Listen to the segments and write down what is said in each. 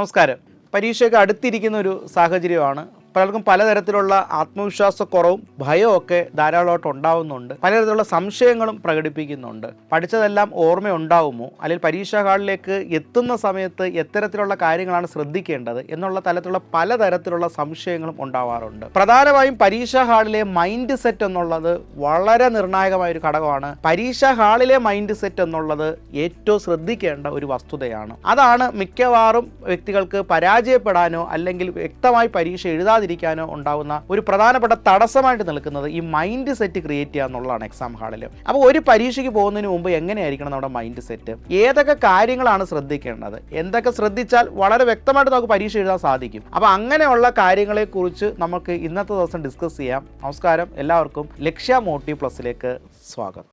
നമസ്കാരം. പരീക്ഷയ്ക്ക് അടുത്തിരിക്കുന്ന ഒരു സാഹചര്യമാണ് പലർക്കും പലതരത്തിലുള്ള ആത്മവിശ്വാസക്കുറവും ഭയവും ഒക്കെ ധാരാളമായിട്ട് ഉണ്ടാവുന്നുണ്ട്. പലതരത്തിലുള്ള സംശയങ്ങളും പ്രകടിപ്പിക്കുന്നുണ്ട്. പഠിച്ചതെല്ലാം ഓർമ്മയുണ്ടാവുമോ? അല്ലെങ്കിൽ പരീക്ഷാ ഹാളിലേക്ക് എത്തുന്ന സമയത്ത് എത്തരത്തിലുള്ള കാര്യങ്ങളാണ് ശ്രദ്ധിക്കേണ്ടത് എന്നുള്ള തലത്തിലുള്ള പലതരത്തിലുള്ള സംശയങ്ങളും ഉണ്ടാവാറുണ്ട്. പ്രധാനമായും പരീക്ഷാ ഹാളിലെ മൈൻഡ് സെറ്റ് എന്നുള്ളത് വളരെ നിർണായകമായ ഒരു ഘടകമാണ്. പരീക്ഷാ ഹാളിലെ മൈൻഡ് സെറ്റ് എന്നുള്ളത് ഏറ്റവും ശ്രദ്ധിക്കേണ്ട ഒരു വസ്തുതയാണ്. അതാണ് മിക്കവാറും വ്യക്തികൾക്ക് പരാജയപ്പെടാനോ അല്ലെങ്കിൽ വ്യക്തമായി പരീക്ഷ എഴുതാതിരിക്കാനോ ഉണ്ടാകുന്ന ഒരു പ്രധാനപ്പെട്ട തടസ്സമായിട്ട് നിൽക്കുന്നത് ഈ മൈൻഡ് സെറ്റ് ക്രിയേറ്റ് ചെയ്യുക എന്നുള്ളതാണ് എക്സാം ഹാളിൽ അപ്പോൾ ഒരു പരീക്ഷയ്ക്ക് പോകുന്നതിന് മുമ്പ് എങ്ങനെയായിരിക്കണം നമ്മുടെ മൈൻഡ് സെറ്റ് ഏതൊക്കെ കാര്യങ്ങളാണ് ശ്രദ്ധിക്കേണ്ടത്? എന്തൊക്കെ ശ്രദ്ധിച്ചാൽ വളരെ വ്യക്തമായിട്ട് നമുക്ക് പരീക്ഷ എഴുതാൻ സാധിക്കും. അപ്പോൾ അങ്ങനെയുള്ള കാര്യങ്ങളെക്കുറിച്ച് നമുക്ക് ഇന്നത്തെ ദിവസം ഡിസ്കസ് ചെയ്യാം. നമസ്കാരം. എല്ലാവർക്കും ലക്ഷ്യ മോട്ടീവ് പ്ലസിലേക്ക് സ്വാഗതം.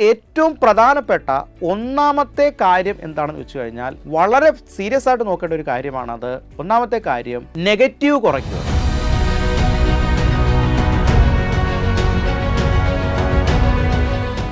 ഏറ്റവും പ്രധാനപ്പെട്ട ഒന്നാമത്തെ കാര്യം എന്താണെന്ന് വെച്ച് കഴിഞ്ഞാൽ വളരെ സീരിയസ് ആയിട്ട് നോക്കേണ്ട ഒരു കാര്യമാണത്. ഒന്നാമത്തെ കാര്യം നെഗറ്റീവ് കുറയ്ക്കുക.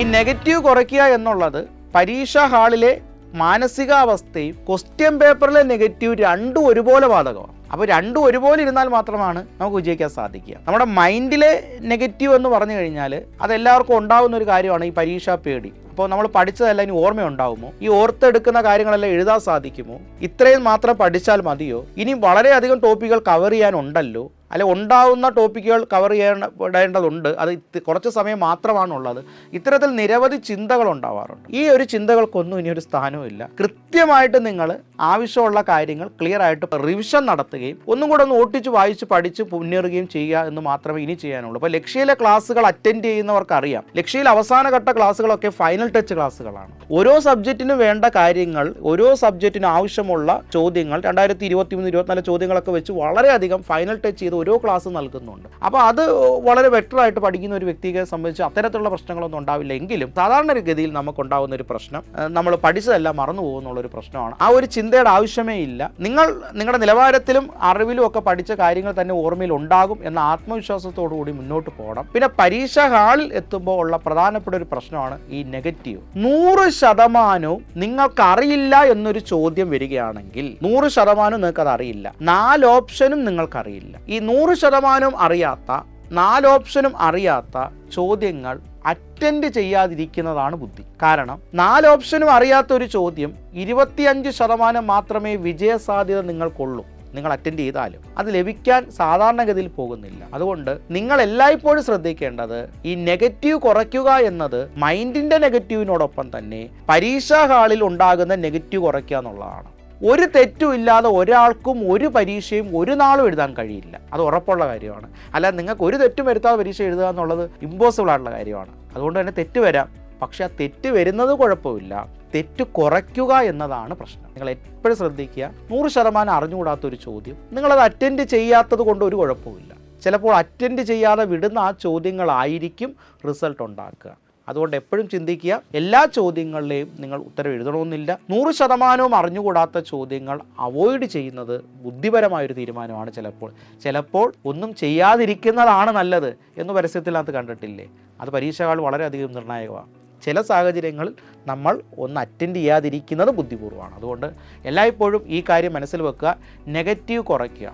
ഈ നെഗറ്റീവ് കുറയ്ക്കുക എന്നുള്ളത് പരീക്ഷാ ഹാളിലെ മാനസികാവസ്ഥയും ക്വസ്റ്റ്യൻ പേപ്പറിലെ നെഗറ്റീവ് രണ്ടും ഒരുപോലെ ബാധകമാണ്. അപ്പോൾ രണ്ടും ഒരുപോലെ ഇരുന്നാൽ മാത്രമാണ് നമുക്ക് വിജയിക്കാൻ സാധിക്കുക. നമ്മുടെ മൈൻഡിലെ നെഗറ്റീവ് എന്ന് പറഞ്ഞു കഴിഞ്ഞാൽ അതെല്ലാവർക്കും ഉണ്ടാകുന്ന ഒരു കാര്യമാണ് ഈ പരീക്ഷാ പേടി. അപ്പോൾ നമ്മൾ പഠിച്ചതല്ല ഇനി ഓർമ്മയുണ്ടാവുമോ? ഈ ഓർത്തെടുക്കുന്ന കാര്യങ്ങളെല്ലാം എഴുതാൻ സാധിക്കുമോ? ഇത്രയും മാത്രം പഠിച്ചാൽ മതിയോ? ഇനി വളരെയധികം ടോപ്പിക്കുകൾ കവർ ചെയ്യാനുണ്ടല്ലോ അല്ലെ ഉണ്ടാവുന്ന ടോപ്പിക്കുകൾ കവർ ചെയ്യേണ്ടതുണ്ട് അത് കുറച്ച് സമയം മാത്രമാണുള്ളത്. ഇത്തരത്തിൽ നിരവധി ചിന്തകൾ ഉണ്ടാവാറുണ്ട്. ഈ ഒരു ചിന്തകൾക്കൊന്നും ഇനി ഒരു സ്ഥാനവുമില്ല കൃത്യമായിട്ട് നിങ്ങൾ ആവശ്യമുള്ള കാര്യങ്ങൾ ക്ലിയർ ആയിട്ട് റിവിഷൻ നടത്തുകയും ഒന്നും കൂടെ ഒന്ന് ഓട്ടിച്ച് വായിച്ച് പഠിച്ച് മുന്നേറുകയും ചെയ്യുക എന്ന് മാത്രമേ ഇനി ചെയ്യാനുള്ളൂ. അപ്പോൾ ലക്ഷ്യയിലെ ക്ലാസ്സുകൾ അറ്റൻഡ് ചെയ്യുന്നവർക്ക് അറിയാം ലക്ഷ്യയിൽ അവസാനഘട്ട ക്ലാസ്സുകളൊക്കെ ഫൈനൽ ടച്ച് ക്ലാസ്സുകളാണ്. ഓരോ സബ്ജക്റ്റിനും വേണ്ട കാര്യങ്ങൾ ഓരോ സബ്ജക്റ്റിനും ആവശ്യമുള്ള ചോദ്യങ്ങൾ രണ്ടായിരത്തി ഇരുപത്തി മൂന്ന് ഇരുപത്തിനാല് ചോദ്യങ്ങളൊക്കെ വെച്ച് വളരെയധികം ഫൈനൽ ടച്ച് ചെയ്ത് ഓരോ ക്ലാസ് നൽകുന്നുണ്ട്. അപ്പോൾ അത് വളരെ ആയിട്ട് പഠിക്കുന്ന ഒരു വ്യക്തിയെ സംബന്ധിച്ച് അത്തരത്തിലുള്ള പ്രശ്നങ്ങളൊന്നും ഉണ്ടാവില്ല. എങ്കിലും സാധാരണ ഗതിയിൽ നമുക്കുണ്ടാകുന്ന ഒരു പ്രശ്നം നമ്മൾ പഠിച്ചതെല്ലാം മറന്നു പോകുന്നുള്ള ഒരു പ്രശ്നമാണ്. ആ ഒരു ചിന്തയുടെ ആവശ്യമേ ഇല്ല. നിങ്ങൾ നിങ്ങളുടെ നിലവാരത്തിലും അറിവിലും ഒക്കെ പഠിച്ച കാര്യങ്ങൾ തന്നെ ഓർമ്മയിൽ ഉണ്ടാകും എന്ന ആത്മവിശ്വാസത്തോടു കൂടി മുന്നോട്ട് പോകണം. പിന്നെ പരീക്ഷ ഹാളിൽ എത്തുമ്പോൾ ഉള്ള പ്രധാനപ്പെട്ട ഒരു പ്രശ്നമാണ് ഈ നെഗറ്റീവ്. നൂറ് ശതമാനവും നിങ്ങൾക്ക് അറിയില്ല എന്നൊരു ചോദ്യം വരികയാണെങ്കിൽ നൂറ് ശതമാനവും നിങ്ങൾക്ക് അത് അറിയില്ല നാല് ഓപ്ഷനും നിങ്ങൾക്കറിയില്ല. ഈ നൂറ് ശതമാനവും അറിയാത്ത നാല് ഓപ്ഷനും അറിയാത്ത ചോദ്യങ്ങൾ അറ്റൻഡ് ചെയ്യാതിരിക്കുന്നതാണ് ബുദ്ധി. കാരണം നാല് ഓപ്ഷനും അറിയാത്ത ഒരു ചോദ്യം ഇരുപത്തിയഞ്ച് ശതമാനം മാത്രമേ വിജയസാധ്യത നിങ്ങൾക്കുള്ളൂ. നിങ്ങൾ അറ്റൻഡ് ചെയ്താലും. അത് ലഭിക്കാൻ സാധാരണഗതിയിൽ പോകുന്നില്ല. അതുകൊണ്ട് നിങ്ങൾ എല്ലായ്പ്പോഴും ശ്രദ്ധിക്കേണ്ടത് ഈ നെഗറ്റീവ് കുറയ്ക്കുക എന്നത് മൈൻഡിന്റെ നെഗറ്റീവിനോടൊപ്പം തന്നെ പരീക്ഷാ ഹാളിൽ ഉണ്ടാകുന്ന നെഗറ്റീവ് കുറയ്ക്കുക എന്നുള്ളതാണ്. ഒരു തെറ്റും ഇല്ലാതെ ഒരാൾക്കും ഒരു പരീക്ഷയും ഒരു നാളും എഴുതാൻ കഴിയില്ല. അത് ഉറപ്പുള്ള കാര്യമാണ്. അല്ലാതെ നിങ്ങൾക്ക് ഒരു തെറ്റും വരുത്താതെ പരീക്ഷ എഴുതുക എന്നുള്ളത് ഇമ്പോസിബിൾ ആയിട്ടുള്ള കാര്യമാണ്. അതുകൊണ്ട് തന്നെ തെറ്റ് വരാം. പക്ഷെ ആ തെറ്റ് വരുന്നത് കുഴപ്പമില്ല. തെറ്റ് കുറയ്ക്കുക എന്നതാണ് പ്രശ്നം. നിങ്ങൾ എപ്പോഴും ശ്രദ്ധിക്കുക. നൂറ് ശതമാനം അറിഞ്ഞുകൂടാത്ത ഒരു ചോദ്യം. നിങ്ങളത് അറ്റൻഡ് ചെയ്യാത്തത് കൊണ്ട് ഒരു കുഴപ്പമില്ല ചിലപ്പോൾ അറ്റൻഡ് ചെയ്യാതെ വിടുന്ന ആ ചോദ്യങ്ങളായിരിക്കും റിസൾട്ട് ഉണ്ടാക്കുക. അതുകൊണ്ട് എപ്പോഴും ചിന്തിക്കുക എല്ലാ ചോദ്യങ്ങളിലെയും നിങ്ങൾ ഉത്തരം എഴുതണമെന്നില്ല. നൂറ് ശതമാനവും അറിഞ്ഞുകൂടാത്ത ചോദ്യങ്ങൾ അവോയ്ഡ് ചെയ്യുന്നത് ബുദ്ധിപരമായൊരു തീരുമാനമാണ് ചിലപ്പോൾ. ചിലപ്പോൾ ഒന്നും ചെയ്യാതിരിക്കുന്നതാണ് നല്ലത് എന്ന് പരസ്യത്തിനകത്ത് കണ്ടിട്ടില്ലേ? അത് പരീക്ഷകൾ വളരെയധികം നിർണായകമാണ്. ചില സാഹചര്യങ്ങളിൽ നമ്മൾ ഒന്ന് അറ്റൻഡ് ചെയ്യാതിരിക്കുന്നത് ബുദ്ധിപൂർവമാണ് അതുകൊണ്ട് എല്ലായ്പ്പോഴും ഈ കാര്യം മനസ്സിൽ വെക്കുക നെഗറ്റീവ് കുറയ്ക്കുക.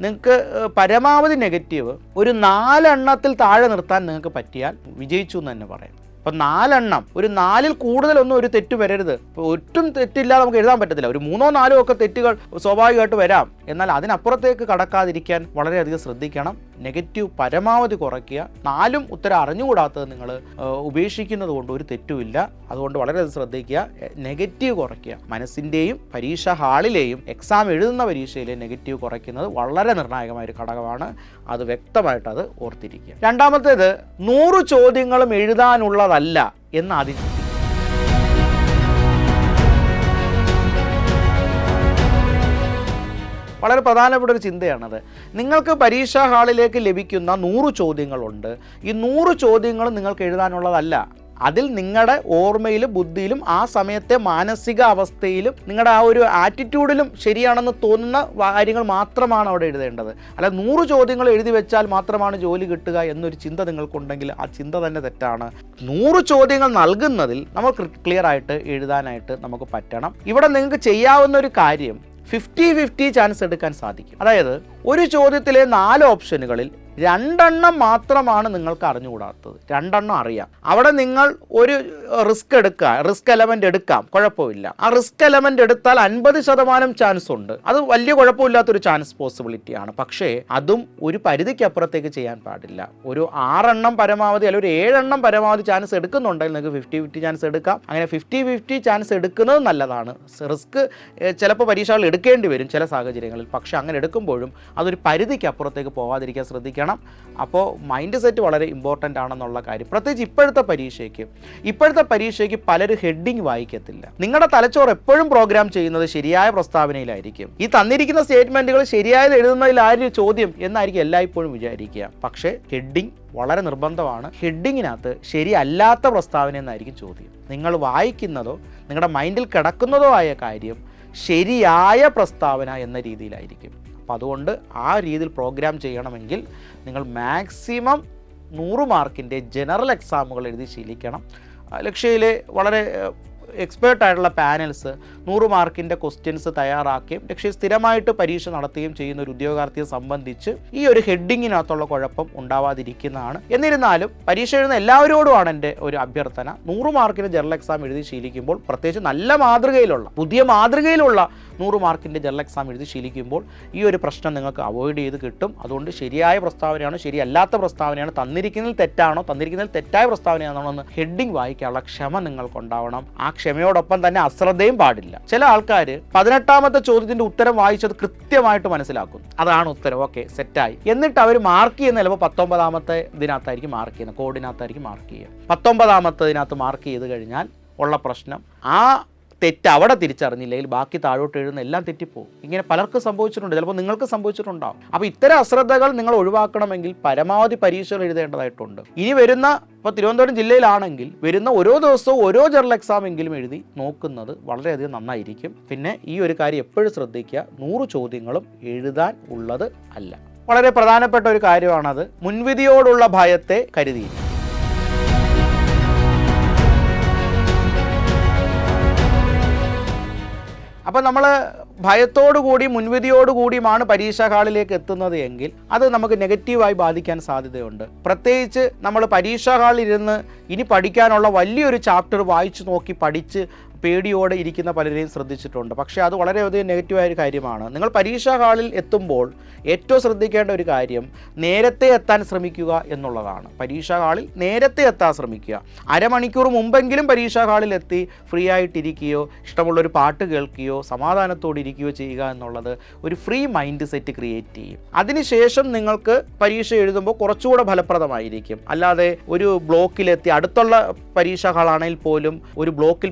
നിങ്ങൾക്ക് പരമാവധി നെഗറ്റീവ് ഒരു നാലെണ്ണത്തിൽ താഴെ നിർത്താൻ നിങ്ങൾക്ക് പറ്റിയാൽ വിജയിച്ചു എന്ന് തന്നെ പറയാം. അപ്പം നാലെണ്ണം. ഒരു നാലിൽ കൂടുതലൊന്നും ഒരു തെറ്റ് വരരുത്. ഒട്ടും തെറ്റില്ലാതെ നമുക്ക് എഴുതാൻ പറ്റത്തില്ല. ഒരു മൂന്നോ നാലോ ഒക്കെ തെറ്റുകൾ സ്വാഭാവികമായിട്ട് വരാം. എന്നാൽ അതിനപ്പുറത്തേക്ക് കടക്കാതിരിക്കാൻ വളരെയധികം ശ്രദ്ധിക്കണം. നെഗറ്റീവ് പരമാവധി കുറയ്ക്കുക. നാലും ഉത്തരം അറിഞ്ഞുകൂടാത്തത് നിങ്ങൾ ഉപേക്ഷിക്കുന്നത് കൊണ്ട് ഒരു തെറ്റുമില്ല. അതുകൊണ്ട് വളരെയധികം ശ്രദ്ധിക്കുക. നെഗറ്റീവ് കുറയ്ക്കുക. മനസ്സിന്റെയും പരീക്ഷ ഹാളിലെയും എക്സാം എഴുതുന്ന പരീക്ഷയിലെ നെഗറ്റീവ് കുറയ്ക്കുന്നത് വളരെ നിർണായകമായ ഒരു ഘടകമാണ്. അത് വ്യക്തമായിട്ട് അത് ഓർത്തിരിക്കുക. രണ്ടാമത്തേത് നൂറ് ചോദ്യങ്ങളും എഴുതാനുള്ളതല്ല എന്ന് ആദ്യം വളരെ പ്രധാനപ്പെട്ട ഒരു ചിന്തയാണത്. നിങ്ങൾക്ക് പരീക്ഷാ ഹാളിലേക്ക് ലഭിക്കുന്ന നൂറ് ചോദ്യങ്ങളുണ്ട്. ഈ നൂറ് ചോദ്യങ്ങളും നിങ്ങൾക്ക് എഴുതാനുള്ളതല്ല. അതിൽ നിങ്ങളുടെ ഓർമ്മയിലും ബുദ്ധിയിലും ആ സമയത്തെ മാനസിക അവസ്ഥയിലും നിങ്ങളുടെ ആ ഒരു ആറ്റിറ്റ്യൂഡിലും ശരിയാണെന്ന് തോന്നുന്ന കാര്യങ്ങൾ മാത്രമാണ് അവിടെ എഴുതേണ്ടത്. അല്ല നൂറ് ചോദ്യങ്ങൾ എഴുതി വെച്ചാൽ മാത്രമാണ് ജോലി കിട്ടുക എന്നൊരു ചിന്ത നിങ്ങൾക്കുണ്ടെങ്കിൽ ആ ചിന്ത തന്നെ തെറ്റാണ്. നൂറ് ചോദ്യങ്ങൾ നൽകുന്നതിൽ നമ്മൾ ക്ലിയർ ആയിട്ട് എഴുതാനായിട്ട് നമുക്ക് പറ്റണം. ഇവിടെ നിങ്ങൾക്ക് ചെയ്യാവുന്ന ഒരു കാര്യം ഫിഫ്റ്റി ഫിഫ്റ്റി ചാൻസ് എടുക്കാൻ സാധിക്കും. അതായത് ഒരു ചോദ്യത്തിലെ നാല് ഓപ്ഷനുകളിൽ രണ്ടെണ്ണം മാത്രമാണ് നിങ്ങൾക്ക് അറിഞ്ഞുകൂടാത്തത്. രണ്ടെണ്ണം അറിയാം. അവിടെ നിങ്ങൾ ഒരു റിസ്ക് എടുക്കുക. റിസ്ക് എലമെന്റ് എടുക്കാം. കുഴപ്പമില്ല. ആ റിസ്ക് എലമെന്റ് എടുത്താൽ അൻപത് ശതമാനം ചാൻസ് ഉണ്ട്. അത് വലിയ കുഴപ്പമില്ലാത്തൊരു ചാൻസ് പോസിബിലിറ്റി ആണ് പക്ഷേ അതും ഒരു പരിധിക്ക് അപ്പുറത്തേക്ക് ചെയ്യാൻ പാടില്ല. ഒരു ആറെണ്ണം പരമാവധി അല്ലെങ്കിൽ ഒരു ഏഴെണ്ണം പരമാവധി ചാൻസ് എടുക്കുന്നുണ്ടെങ്കിൽ നിങ്ങൾക്ക് ഫിഫ്റ്റി ഫിഫ്റ്റി ചാൻസ് എടുക്കാം. അങ്ങനെ ഫിഫ്റ്റി ഫിഫ്റ്റി ചാൻസ് എടുക്കുന്നത് നല്ലതാണ്. റിസ്ക് ചിലപ്പോൾ പരീക്ഷകൾ എടുക്കേണ്ടി വരും ചില സാഹചര്യങ്ങളിൽ. പക്ഷേ അങ്ങനെ എടുക്കുമ്പോഴും അതൊരു പരിധിക്ക് അപ്പുറത്തേക്ക് പോകാതിരിക്കാൻ ശ്രദ്ധിക്കണം അപ്പോൾ മൈൻഡ് സെറ്റ് വളരെ ഇമ്പോർട്ടന്റ് ആണെന്നുള്ള കാര്യം. പ്രത്യേകിച്ച് ഇപ്പോഴത്തെ പരീക്ഷയ്ക്ക്. ഇപ്പോഴത്തെ പരീക്ഷയ്ക്ക് പലരും ഹെഡിങ് വായിക്കത്തില്ല. നിങ്ങളുടെ തലച്ചോറ് എപ്പോഴും പ്രോഗ്രാം ചെയ്യുന്നത് ശരിയായ പ്രസ്താവനയിലായിരിക്കും. ഈ തന്നിരിക്കുന്ന സ്റ്റേറ്റ്മെന്റുകൾ ശരിയായത് എഴുതുന്നതിൽ ആര് ചോദ്യം എന്നായിരിക്കും എല്ലായ്പ്പോഴും വിചാരിക്കുക. പക്ഷേ ഹെഡിങ് വളരെ നിർബന്ധമാണ്. ഹെഡിങ്ങിനകത്ത് ശരിയല്ലാത്ത പ്രസ്താവന എന്നായിരിക്കും ചോദ്യം. നിങ്ങൾ വായിക്കുന്നതോ നിങ്ങളുടെ മൈൻഡിൽ കിടക്കുന്നതോ ആയ കാര്യം ശരിയായ പ്രസ്താവന എന്ന രീതിയിലായിരിക്കും. അപ്പോൾ അതുകൊണ്ട് ആ രീതിയിൽ പ്രോഗ്രാം ചെയ്യണമെങ്കിൽ നിങ്ങൾ മാക്സിമം നൂറ് മാർക്കിന്റെ ജനറൽ എക്സാമുകൾ എഴുതി ശീലിക്കണം. ലക്ഷ്യയിലെ വളരെ എക്സ്പേർട്ട് ആയിട്ടുള്ള പാനൽസ് നൂറ് മാർക്കിന്റെ ക്വസ്റ്റ്യൻസ് തയ്യാറാക്കുകയും പക്ഷേ സ്ഥിരമായിട്ട് പരീക്ഷ നടത്തുകയും ചെയ്യുന്ന ഒരു ഉദ്യോഗാർത്ഥിയെ സംബന്ധിച്ച് ഈ ഒരു ഹെഡിങ്ങിനകത്തുള്ള കുഴപ്പം ഉണ്ടാവാതിരിക്കുന്നതാണ്. എന്നിരുന്നാലും പരീക്ഷ എഴുതുന്ന എല്ലാവരോടുമാണ് എന്റെ ഒരു അഭ്യർത്ഥന. നൂറ് മാർക്കിന് ജനറൽ എക്സാം എഴുതി ശീലിക്കുമ്പോൾ പ്രത്യേകിച്ച് നല്ല മാതൃകയിലുള്ള പുതിയ മാതൃകയിലുള്ള നൂറ് മാർക്കിന്റെ ജനറൽ എക്സാം എഴുതി ശീലിക്കുമ്പോൾ ഈ ഒരു പ്രശ്നം നിങ്ങൾക്ക് അവോയ്ഡ് ചെയ്ത് കിട്ടും. അതുകൊണ്ട് ശരിയായ പ്രസ്താവനയാണോ ശരിയല്ലാത്ത പ്രസ്താവനയാണ് തന്നിരിക്കുന്നതിൽ തെറ്റാണോ തന്നിരിക്കുന്നതിൽ തെറ്റായ പ്രസ്താവനയാണോ എന്ന് ഹെഡിങ് വായിക്കാനുള്ള ക്ഷമ നിങ്ങൾക്കുണ്ടാവണം. ആ ക്ഷമയോടൊപ്പം തന്നെ അശ്രദ്ധയും പാടില്ല. ചില ആൾക്കാർ പതിനെട്ടാമത്തെ ചോദ്യത്തിന്റെ ഉത്തരം വായിച്ചത് കൃത്യമായിട്ട് മനസ്സിലാക്കും. അതാണ് ഉത്തരം. ഓക്കെ സെറ്റായി. എന്നിട്ട് അവർ മാർക്ക് ചെയ്യുന്ന ചിലപ്പോൾ പത്തൊമ്പതാമത്തെ ഇതിനകത്തായിരിക്കും മാർക്ക് ചെയ്യുന്നത്. കോഡിനകത്തായിരിക്കും മാർക്ക് ചെയ്യുക. പത്തൊമ്പതാമത്തതിനകത്ത് മാർക്ക് ചെയ്ത് കഴിഞ്ഞാൽ ഉള്ള പ്രശ്നം ആ തെറ്റ് അവിടെ തിരിച്ചറിഞ്ഞില്ലെങ്കിൽ ബാക്കി താഴോട്ട് എഴുതുന്ന എല്ലാം തെറ്റിപ്പോവും. ഇങ്ങനെ പലർക്കും സംഭവിച്ചിട്ടുണ്ട്. ചിലപ്പോൾ നിങ്ങൾക്ക് സംഭവിച്ചിട്ടുണ്ടാവും. അപ്പോൾ ഇത്തരം അശ്രദ്ധകൾ നിങ്ങൾ ഒഴിവാക്കണമെങ്കിൽ പരമാവധി പരീക്ഷകൾ എഴുതേണ്ടതായിട്ടുണ്ട്. ഇനി വരുന്ന ഇപ്പോൾ തിരുവനന്തപുരം ജില്ലയിലാണെങ്കിൽ വരുന്ന ഓരോ ദിവസവും ഓരോ ജനറൽ എക്സാം എങ്കിലും എഴുതി നോക്കുന്നത് വളരെയധികം നന്നായിരിക്കും. പിന്നെ ഈ ഒരു കാര്യം എപ്പോഴും ശ്രദ്ധിക്കുക. നൂറ് ചോദ്യങ്ങളും എഴുതാൻ ഉള്ളത് അല്ല. വളരെ പ്രധാനപ്പെട്ട ഒരു കാര്യമാണത്. മുൻവിധിയോടുള്ള ഭയത്തെ കരുതിയിരിക്കും അപ്പോൾ നമ്മൾ ഭയത്തോടുകൂടി മുൻവിധിയോടുകൂടിയുമാണ് മുൻവിധിയോടു കൂടിയുമാണ് പരീക്ഷാ ഹാളിലേക്ക് എത്തുന്നത് എങ്കിൽ അത് നമുക്ക് നെഗറ്റീവായി ബാധിക്കാൻ സാധ്യതയുണ്ട്. പ്രത്യേകിച്ച് നമ്മൾ പരീക്ഷാ ഹാളിൽ ഇരുന്ന് ഇനി പഠിക്കാനുള്ള വലിയൊരു ചാപ്റ്റർ വായിച്ചു നോക്കി പഠിച്ച് പേടിയോടെ ഇരിക്കുന്ന പലരെയും ശ്രദ്ധിച്ചിട്ടുണ്ട്. പക്ഷേ അത് വളരെയധികം നെഗറ്റീവായ ഒരു കാര്യമാണ്. നിങ്ങൾ പരീക്ഷാ ഹാളിൽ എത്തുമ്പോൾ ഏറ്റവും ശ്രദ്ധിക്കേണ്ട ഒരു കാര്യം നേരത്തെ എത്താൻ ശ്രമിക്കുക എന്നുള്ളതാണ്. പരീക്ഷാ ഹാളിൽ നേരത്തെ എത്താൻ ശ്രമിക്കുക. അരമണിക്കൂർ മുമ്പെങ്കിലും പരീക്ഷാ ഹാളിൽ എത്തി ഫ്രീ ആയിട്ടിരിക്കുകയോ ഇഷ്ടമുള്ളൊരു പാട്ട് കേൾക്കുകയോ സമാധാനത്തോടെ ഇരിക്കുകയോ ചെയ്യുക എന്നുള്ളത് ഒരു ഫ്രീ മൈൻഡ് സെറ്റ് ക്രിയേറ്റ് ചെയ്യും. അതിനുശേഷം നിങ്ങൾക്ക് പരീക്ഷ എഴുതുമ്പോൾ കുറച്ചുകൂടെ ഫലപ്രദമായിരിക്കും. അല്ലാതെ ഒരു ബ്ലോക്കിലെത്തി അടുത്തുള്ള പരീക്ഷാ ഹാളാണെങ്കിൽ പോലും ഒരു ബ്ലോക്കിൽ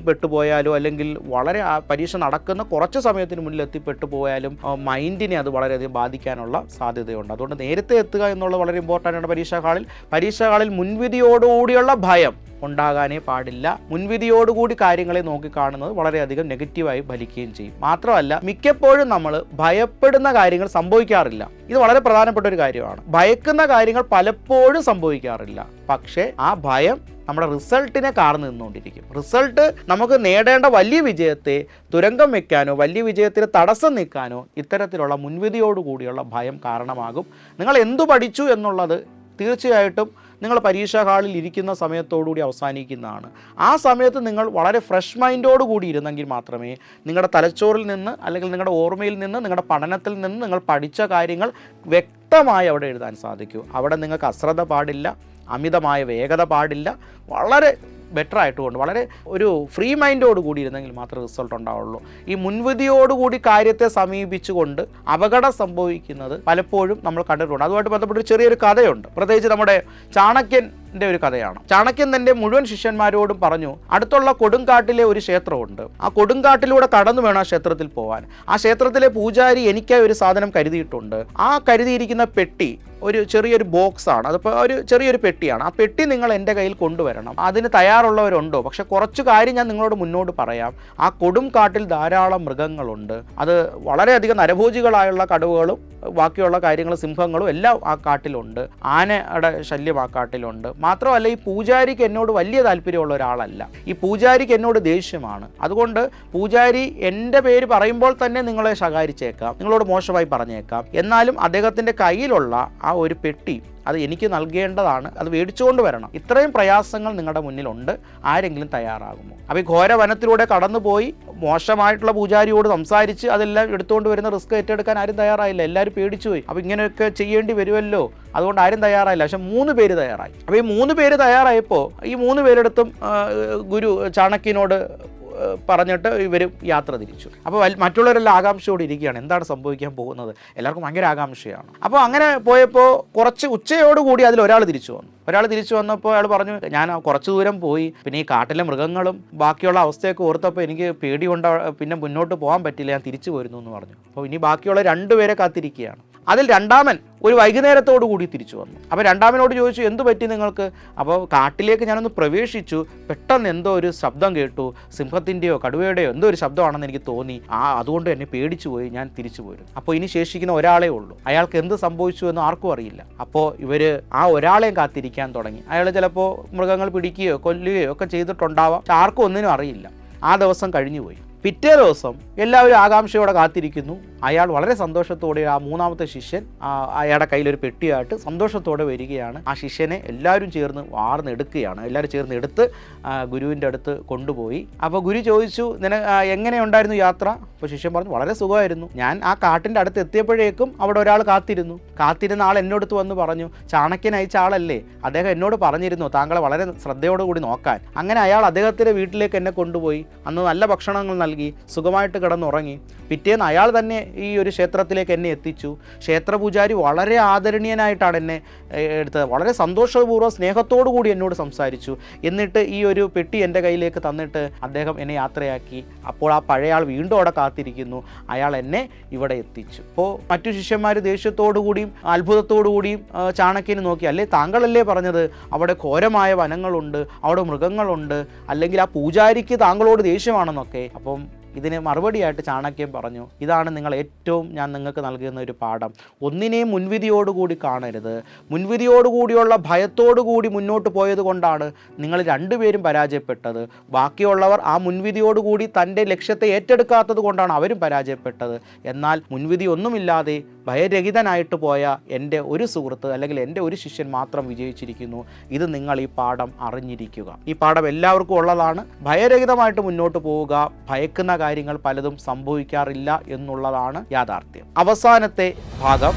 പെട്ടുപോയാലോ അല്ലെങ്കിൽ വളരെ പരീക്ഷ നടക്കുന്ന കുറച്ച് സമയത്തിന് മുന്നിൽ എത്തിപ്പെട്ടു പോയാലും മൈൻഡിനെ അത് വളരെയധികം ബാധിക്കാനുള്ള സാധ്യതയുണ്ട്. അതുകൊണ്ട് നേരത്തെ എത്തുക എന്നുള്ളത് വളരെ ഇമ്പോർട്ടന്റ് ആണ് പരീക്ഷാ ഹാളിൽ. പരീക്ഷാ ഹാളിൽ മുൻവിധിയോടുകൂടിയുള്ള ഭയം ഉണ്ടാകാനേ പാടില്ല. മുൻവിധിയോടുകൂടി കാര്യങ്ങളെ നോക്കിക്കാണുന്നത് വളരെയധികം നെഗറ്റീവായി ഫലിക്കുകയും ചെയ്യും. മാത്രമല്ല മിക്കപ്പോഴും നമ്മൾ ഭയപ്പെടുന്ന കാര്യങ്ങൾ സംഭവിക്കാറില്ല. ഇത് വളരെ പ്രധാനപ്പെട്ട ഒരു കാര്യമാണ്. ഭയക്കുന്ന കാര്യങ്ങൾ പലപ്പോഴും സംഭവിക്കാറില്ല. പക്ഷേ ആ ഭയം നമ്മുടെ റിസൾട്ടിനെ കാർന്നു നിന്നുകൊണ്ടിരിക്കും. റിസൾട്ട് നമുക്ക് നേടേണ്ട വലിയ വിജയത്തെ തുരങ്കം വെക്കാനോ വലിയ വിജയത്തിന് തടസ്സം നിൽക്കാനോ ഇത്തരത്തിലുള്ള മുൻവിധിയോടുകൂടിയുള്ള ഭയം കാരണമാകും. നിങ്ങൾ എന്തു പഠിച്ചു എന്നുള്ളത് തീർച്ചയായിട്ടും നിങ്ങൾ പരീക്ഷാ ഹാളിൽ ഇരിക്കുന്ന സമയത്തോടുകൂടി അവസാനിക്കുന്നതാണ്. ആ സമയത്ത് നിങ്ങൾ വളരെ ഫ്രഷ് മൈൻഡോട് കൂടി ഇരുന്നെങ്കിൽ മാത്രമേ നിങ്ങളുടെ തലച്ചോറിൽ നിന്ന് അല്ലെങ്കിൽ നിങ്ങളുടെ ഓർമ്മയിൽ നിന്ന് നിങ്ങളുടെ പഠനത്തിൽ നിന്ന് നിങ്ങൾ പഠിച്ച കാര്യങ്ങൾ വ്യക്തമായി അവിടെ എഴുതാൻ സാധിക്കൂ. അവിടെ നിങ്ങൾക്ക് അശ്രദ്ധ പാടില്ല. അമിതമായ വേഗത പാടില്ല. വളരെ ബെറ്റർ ആയിട്ടുകൊണ്ട് വളരെ ഒരു ഫ്രീ മൈൻഡോട് കൂടി ഇരുന്നെങ്കിൽ മാത്രമേ റിസൾട്ട് ഉണ്ടാവുള്ളൂ. ഈ മുൻവിധിയോടുകൂടി കാര്യത്തെ സമീപിച്ചുകൊണ്ട് അപകടം സംഭവിക്കുന്നത് പലപ്പോഴും നമ്മൾ കണ്ടിട്ടുണ്ട്. അതുമായിട്ട് ബന്ധപ്പെട്ട ഒരു ചെറിയൊരു കഥയുണ്ട്. പ്രത്യേകിച്ച് നമ്മുടെ ചാണക്യൻ ചാണക്യന്റെ ഒരു കഥയാണ്. ചാണക്യൻ തന്റെ മുഴുവൻ ശിഷ്യന്മാരോടും പറഞ്ഞു അടുത്തുള്ള കൊടുങ്കാട്ടിലെ ഒരു ക്ഷേത്രമുണ്ട്. ആ കൊടുങ്കാട്ടിലൂടെ കടന്നു വേണം ആ ക്ഷേത്രത്തിൽ പോകാൻ ആ ക്ഷേത്രത്തിലെ പൂജാരി എനിക്കായി ഒരു സാധനം കരുതിയിട്ടുണ്ട്. ആ കരുതിയിരിക്കുന്ന പെട്ടി ഒരു ചെറിയൊരു ബോക്സ് ആണ്. അതിപ്പോൾ ഒരു ചെറിയൊരു പെട്ടിയാണ്. ആ പെട്ടി നിങ്ങൾ എന്റെ കയ്യിൽ കൊണ്ടുവരണം. അതിന് തയ്യാറുള്ളവരുണ്ടോ? പക്ഷെ കുറച്ച് കാര്യം ഞാൻ നിങ്ങളോട് മുന്നോട്ട് പറയാം. ആ കൊടും കാട്ടിൽ ധാരാളം മൃഗങ്ങളുണ്ട്. അത് വളരെയധികം നരഭോജികളായുള്ള കടുവകളും ബാക്കിയുള്ള കാര്യങ്ങളും സിംഹങ്ങളും എല്ലാം ആ കാട്ടിലുണ്ട്. ആനയുടെ ശല്യം ആ കാട്ടിലുണ്ട്. മാത്രമല്ല ഈ പൂജാരിക്ക് എന്നോട് വലിയ താല്പര്യമുള്ള ഒരാളല്ല. ഈ പൂജാരിക്ക് എന്നോട് ദേഷ്യമാണ്. അതുകൊണ്ട് പൂജാരി എന്റെ പേര് പറയുമ്പോൾ തന്നെ നിങ്ങളെ ശകാരിച്ചേക്കാം. നിങ്ങളോട് മോശമായി പറഞ്ഞേക്കാം. എന്നാലും അദ്ദേഹത്തിന്റെ കയ്യിലുള്ള ആ ഒരു പെട്ടി അത് എനിക്ക് നൽകേണ്ടതാണ്. അത് മേടിച്ചുകൊണ്ട് വരണം. ഇത്രയും പ്രയാസങ്ങൾ നിങ്ങളുടെ മുന്നിലുണ്ട്. ആരെങ്കിലും തയ്യാറാകുമോ? അപ്പോൾ ഈ ഘോരവനത്തിലൂടെ കടന്നുപോയി മോശമായിട്ടുള്ള പൂജാരിയോട് സംസാരിച്ച് അതെല്ലാം എടുത്തുകൊണ്ട് വരുന്ന റിസ്ക് ഏറ്റെടുക്കാൻ ആരും തയ്യാറായില്ല. എല്ലാവരും പേടിച്ചുപോയി അപ്പോൾ ഇങ്ങനെയൊക്കെ ചെയ്യേണ്ടി വരുമല്ലോ. അതുകൊണ്ട് ആരും തയ്യാറായില്ല. പക്ഷെ മൂന്ന് പേര് തയ്യാറായി. അപ്പോൾ ഈ മൂന്ന് പേര് തയ്യാറായപ്പോൾ ഈ മൂന്ന് പേരെടുത്തും ഗുരു ചാണക്യനോട് പറഞ്ഞിട്ട് ഇവർ യാത്ര തിരിച്ചു. അപ്പോൾ മറ്റുള്ളവരെല്ലാം ആകാംക്ഷയോടെ ഇരിക്കുകയാണ്. എന്താണ് സംഭവിക്കാൻ പോകുന്നത്? എല്ലാവർക്കും ഭയങ്കര ആകാംക്ഷയാണ്. അപ്പോൾ അങ്ങനെ പോയപ്പോൾ കുറച്ച് ഉച്ചയോടുകൂടി അതിൽ ഒരാൾ തിരിച്ചു വന്നു. ഒരാൾ തിരിച്ചു വന്നപ്പോൾ അയാൾ പറഞ്ഞു ഞാൻ കുറച്ച് ദൂരം പോയി പിന്നെ ഈ കാട്ടിലെ മൃഗങ്ങളും ബാക്കിയുള്ള അവസ്ഥയൊക്കെ ഓർത്തപ്പോൾ എനിക്ക് പേടി കൊണ്ട പിന്നെ മുന്നോട്ട് പോകാൻ പറ്റില്ല ഞാൻ തിരിച്ചു പോരുന്നു എന്ന് പറഞ്ഞു. അപ്പോൾ ഇനി ബാക്കിയുള്ള രണ്ടുപേരെ കാത്തിരിക്കുകയാണ്. അതിൽ രണ്ടാമൻ ഒരു വൈകുന്നേരത്തോടു കൂടി തിരിച്ചു വന്നു. അപ്പോൾ രണ്ടാമനോട് ചോദിച്ചു എന്ത് പറ്റി നിങ്ങൾക്ക്? അപ്പോൾ കാട്ടിലേക്ക് ഞാനൊന്ന് പ്രവേശിച്ചു. പെട്ടെന്ന് എന്തോ ഒരു ശബ്ദം കേട്ടു. സിംഹത്തിന്റെയോ കടുവയുടെയോ എന്തോ ഒരു ശബ്ദമാണെന്ന് എനിക്ക് തോന്നി. ആ അതുകൊണ്ട് എന്നെ പേടിച്ചു പോയി ഞാൻ തിരിച്ചു പോരും അപ്പോൾ ഇനി ശേഷിക്കുന്ന ഒരാളേ ഉള്ളൂ. അയാൾക്ക് എന്ത് സംഭവിച്ചു എന്ന് ആർക്കും അറിയില്ല. അപ്പോൾ ഇവർ ആ ഒരാളെയും കാത്തിരിക്കാൻ തുടങ്ങി. അയാൾ ചിലപ്പോൾ മൃഗങ്ങൾ പിടിക്കുകയോ കൊല്ലുകയോ ഒക്കെ ചെയ്തിട്ടുണ്ടാവാം. ആർക്കും ഒന്നിനും അറിയില്ല. ആ ദിവസം കഴിഞ്ഞുപോയി. പിറ്റേ ദിവസം എല്ലാവരും ആകാംക്ഷയോടെ കാത്തിരിക്കുന്നു. അയാൾ വളരെ സന്തോഷത്തോടെ ആ മൂന്നാമത്തെ ശിഷ്യൻ അയാളുടെ കയ്യിലൊരു പെട്ടിയായിട്ട് സന്തോഷത്തോടെ വരികയാണ്. ആ ശിഷ്യനെ എല്ലാവരും ചേർന്ന് വാർന്നെടുക്കുകയാണ്. എല്ലാവരും ചേർന്ന് എടുത്ത് ഗുരുവിന്റെ അടുത്ത് കൊണ്ടുപോയി. അപ്പോൾ ഗുരു ചോദിച്ചു നിന എങ്ങനെയുണ്ടായിരുന്നു യാത്ര? അപ്പോൾ ശിഷ്യൻ പറഞ്ഞു വളരെ സുഖമായിരുന്നു. ഞാൻ ആ കാട്ടിന്റെ അടുത്ത് എത്തിയപ്പോഴേക്കും അവിടെ ഒരാൾ കാത്തിരുന്നു. കാത്തിരുന്ന ആൾ എന്നോട് വന്ന് പറഞ്ഞു ചാണക്യൻ അയച്ച ആളല്ലേ? അദ്ദേഹം എന്നോട് പറഞ്ഞിരുന്നു താങ്കളെ വളരെ ശ്രദ്ധയോടുകൂടി നോക്കാൻ. അങ്ങനെ അയാൾ അദ്ദേഹത്തിന്റെ വീട്ടിലേക്ക് എന്നെ കൊണ്ടുപോയി. അന്ന് നല്ല ഭക്ഷണങ്ങൾ നൽകി സുഖമായിട്ട് കിടന്നുറങ്ങി. പിറ്റേന്ന് അയാൾ തന്നെ ഈ ഒരു ക്ഷേത്രത്തിലേക്ക് എന്നെ എത്തിച്ചു. ക്ഷേത്രപൂജാരി വളരെ ആദരണീയനായിട്ടാണ് എന്നെ എടുത്തത്. വളരെ സന്തോഷപൂർവം സ്നേഹത്തോടു കൂടി എന്നോട് സംസാരിച്ചു. എന്നിട്ട് ഈ ഒരു പെട്ടി എന്റെ കയ്യിലേക്ക് തന്നിട്ട് അദ്ദേഹം എന്നെ യാത്രയാക്കി. അപ്പോൾ ആ പഴയ ആൾ വീണ്ടും അവിടെ കാത്തിരിക്കുന്നു. അയാൾ എന്നെ ഇവിടെ എത്തിച്ചു. അപ്പോൾ മറ്റു ശിഷ്യന്മാർ ദേഷ്യത്തോടു കൂടിയും അത്ഭുതത്തോടു കൂടിയും ചാണക്യന് നോക്കി അല്ലേ താങ്കളല്ലേ പറഞ്ഞത്? അവിടെ ഘോരമായ വനങ്ങളുണ്ട് അവിടെ മൃഗങ്ങളുണ്ട് അല്ലെങ്കിൽ ആ പൂജാരിക്ക് താങ്കളോട് ദേഷ്യമാണെന്നൊക്കെ? അപ്പം ഇതിന് മറുപടിയായിട്ട് ചാണക്യൻ പറഞ്ഞു ഇതാണ് നിങ്ങൾ ഏറ്റവും ഞാൻ നിങ്ങൾക്ക് നൽകുന്ന ഒരു പാഠം. ഒന്നിനെയും മുൻവിധിയോടുകൂടി കാണരുത്. മുൻവിധിയോടുകൂടിയുള്ള ഭയത്തോടുകൂടി മുന്നോട്ട് പോയത് കൊണ്ടാണ് നിങ്ങൾ രണ്ടുപേരും പരാജയപ്പെട്ടത്. ബാക്കിയുള്ളവർ ആ മുൻവിധിയോടുകൂടി തന്റെ ലക്ഷ്യത്തെ ഏറ്റെടുക്കാത്തത് കൊണ്ടാണ് അവരും പരാജയപ്പെട്ടത്. എന്നാൽ മുൻവിധി ഒന്നുമില്ലാതെ ഭയരഹിതനായിട്ട് പോയ എന്റെ ഒരു സുഹൃത്ത് അല്ലെങ്കിൽ എന്റെ ഒരു ശിഷ്യൻ മാത്രം വിജയിച്ചിരിക്കുന്നു. ഇത് നിങ്ങൾ ഈ പാഠം അറിഞ്ഞിരിക്കുക. ഈ പാഠം എല്ലാവർക്കും ഉള്ളതാണ്. ഭയരഹിതമായിട്ട് മുന്നോട്ട് പോവുക ഭയക്കുന്ന കാര്യങ്ങൾ പലതും സംഭവിക്കാറില്ല എന്നുള്ളതാണ് യാഥാർത്ഥ്യം. അവസാനത്തെ ഭാഗം.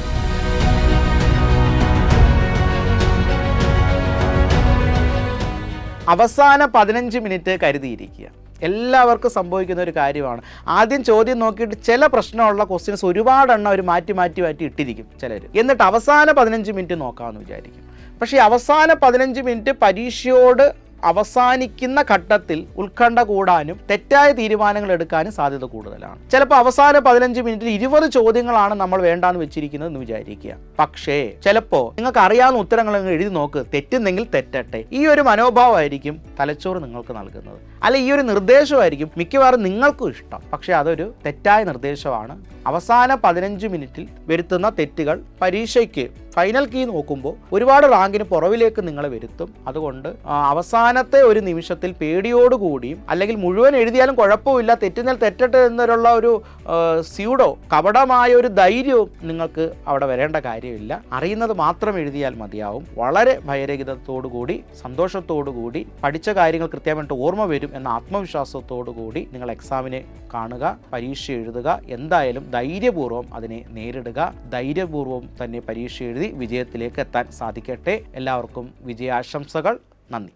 അവസാന പതിനഞ്ച് മിനിറ്റ് കരുതിയിരിക്കുക. എല്ലാവർക്കും സംഭവിക്കുന്ന ഒരു കാര്യമാണ്. ആദ്യം ചോദ്യം നോക്കിയിട്ട് ചില പ്രശ്നമുള്ള ക്വസ്റ്റ്യൻസ് ഒരുപാടെണ്ണം അവർ മാറ്റി മാറ്റി മാറ്റി ഇട്ടിരിക്കും ചിലർ. എന്നിട്ട് അവസാന പതിനഞ്ച് മിനിറ്റ് നോക്കാമെന്ന് വിചാരിക്കും. പക്ഷേ അവസാന പതിനഞ്ച് മിനിറ്റ് പരീക്ഷയോട് അവസാനിക്കുന്ന ഘട്ടത്തിൽ ഉത്കണ്ഠ കൂടാനും തെറ്റായ തീരുമാനങ്ങൾ എടുക്കാനും സാധ്യത കൂടുതലാണ്. ചിലപ്പോൾ അവസാന പതിനഞ്ച് മിനിറ്റിൽ ഇരുപത് ചോദ്യങ്ങളാണ് നമ്മൾ വേണ്ടാന്ന് വെച്ചിരിക്കുന്നത് എന്ന് വിചാരിക്കുക. പക്ഷേ ചിലപ്പോൾ നിങ്ങൾക്ക് അറിയാവുന്ന ഉത്തരങ്ങൾ എഴുതി നോക്ക്. തെറ്റുന്നെങ്കിൽ തെറ്റട്ടെ. ഈ ഒരു മനോഭാവമായിരിക്കും തലച്ചോറ് നിങ്ങൾക്ക് നൽകുന്നത്. അല്ല ഈ ഒരു നിർദ്ദേശമായിരിക്കും മിക്കവാറും നിങ്ങൾക്കും ഇഷ്ടം. പക്ഷെ അതൊരു തെറ്റായ നിർദ്ദേശമാണ്. അവസാന പതിനഞ്ച് മിനിറ്റിൽ വരുത്തുന്ന തെറ്റുകൾ പരീക്ഷയ്ക്ക് ഫൈനൽ കീ നോക്കുമ്പോൾ ഒരുപാട് റാങ്കിന് പുറവിലേക്ക് നിങ്ങളെ വരുത്തും. അതുകൊണ്ട് അവസാനത്തെ ഒരു നിമിഷത്തിൽ പേടിയോടുകൂടിയും അല്ലെങ്കിൽ മുഴുവൻ എഴുതിയാലും കുഴപ്പമില്ല തെറ്റുന്നതിൽ തെറ്റട്ടെ എന്നുള്ള ഒരു സ്യൂഡോ കപടമായ ഒരു ധൈര്യവും നിങ്ങൾക്ക് അവിടെ വരേണ്ട കാര്യമില്ല. അറിയുന്നത് മാത്രം എഴുതിയാൽ മതിയാവും. വളരെ ഭയരഹിതത്തോടു കൂടി സന്തോഷത്തോടു കൂടി പഠിച്ച കാര്യങ്ങൾ കൃത്യമായിട്ട് ഓർമ്മ വരും. എന്ന ആത്മവിശ്വാസത്തോടു കൂടി നിങ്ങൾ എക്സാമിനെ കാണുക പരീക്ഷ എഴുതുക. എന്തായാലും ധൈര്യപൂർവം അതിനെ നേരിടുക. ധൈര്യപൂർവം തന്നെ പരീക്ഷ എഴുതി വിജയത്തിലേക്ക് എത്താൻ സാധിക്കട്ടെ. എല്ലാവർക്കും വിജയാശംസകൾ. നന്ദി.